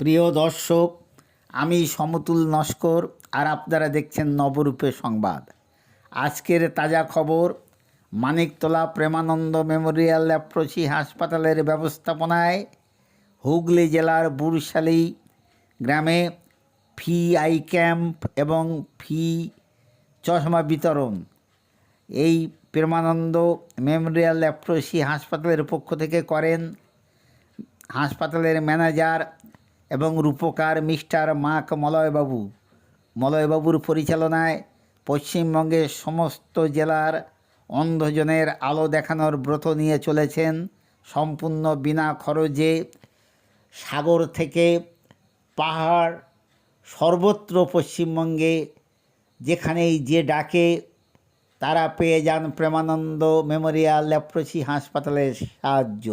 প্রিয় দর্শক, আমি সমতুল নস্কর আর আপনারা দেখছেন নবরূপে সংবাদ। আজকের তাজা খবর, মানিকতলা প্রেমানন্দ মেমোরিয়াল ল্যাপ্রসি হাসপাতালের ব্যবস্থাপনায় হুগলি জেলার বুরশালি গ্রামে ফি আই ক্যাম্প এবং ফি চশমা বিতরণ। এই প্রেমানন্দ মেমোরিয়াল ল্যাপ্রসি হাসপাতালের পক্ষ থেকে করেন হাসপাতালের ম্যানেজার এবং রূপকার মিস্টার মাক মলয়বাবু। মলয়বাবুর পরিচালনায় পশ্চিমবঙ্গের সমস্ত জেলার অন্ধজনের আলো দেখানোর ব্রত নিয়ে চলেছেন সম্পূর্ণ বিনা খরচে সাগর থেকে পাহাড় সর্বত্র পশ্চিমবঙ্গে যেখানেই যে ডাকে, তারা পেয়ে যান প্রেমানন্দ মেমোরিয়াল ল্যাপ্রসি হাসপাতালের সাহায্য।